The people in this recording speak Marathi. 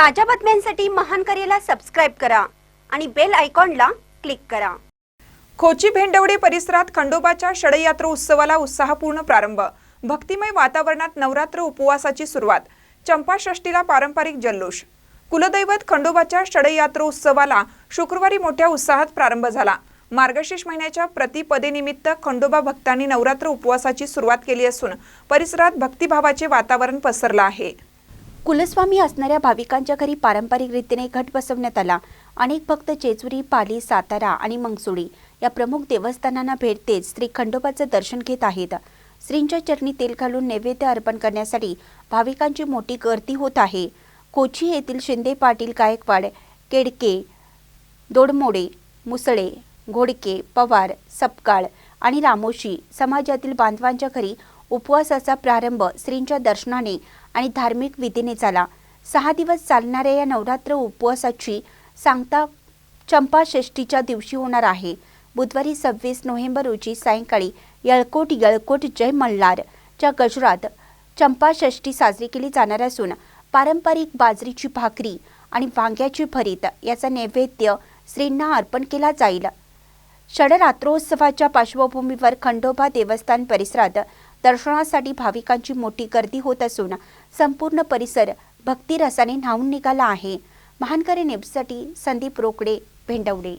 ताज्या बातम्यांसाठी महान करेला सबस्क्राईब करा आणि बेल आयकॉनला क्लिक करा. खोची भेंडवडी परिसरात खंडोबाच्या षडयात्र उत्सवाला उत्साहपूर्ण प्रारंभ. भक्तिमय वातावरणात नवरात्र उपवासाची सुरुवात. चंपाषष्टीला पारंपरिक जल्लोष. कुलदैवत खंडोबाच्या षडयात्र उत्सवाला शुक्रवारी मोठ्या उत्साहात प्रारंभ झाला. मार्गशीर्ष महिन्याच्या प्रतिपदेनिमित्त खंडोबा भक्तांनी नवरात्र उपवासाची सुरुवात केली असून परिसरात भक्तिभावाचे वातावरण पसरलं आहे. कुलस्वामी असणाऱ्या भाविकांच्या घरी पारंपरिक रीतीने घट बसवण्यात आला. अनेक भक्त जेजुरी पाली सातारा आणि मंगसुळी या प्रमुख देवस्थानांना भेट देत श्री खंडोबाचं दर्शन घेत आहेत. श्रींच्या चरणी तेल घालून नैवेद्य अर्पण करण्यासाठी भाविकांची मोठी गर्दी होत आहे. कोची येथील शिंदे पाटील गायकवाड केडके दोडमोडे मुसळे घोडके पवार सपकाळ आणि रामोशी समाजातील बांधवांच्या घरी उपवासाचा प्रारंभ श्रींच्या दर्शनाने आणि धार्मिक विधीने झाला सहा दिवस चालणाऱ्या या नवरात्र उपवासाची सांगता चंपाषष्टीच्या दिवशी होणार आहे. बुधवारी सव्वीस नोव्हेंबर रोजी सायंकाळी यळकोट यळकोट जय मल्हार च्या गजरात चंपाषष्ठी साजरी केली जाणार असून पारंपरिक बाजरीची भाकरी आणि वांग्याची भरीत याचा नैवेद्य श्रींना अर्पण केला जाईल. षडरात्रोत्सवाच्या पार्श्वभूमीवर खंडोबा देवस्थान परिसरात दर्शनासाठी भाविकांची मोठी गर्दी होत असून संपूर्ण परिसर भक्तिरसाने न्हावून निघाला आहे. महानकरी नेपसाठी संदीप रोकडे भेंडवडे.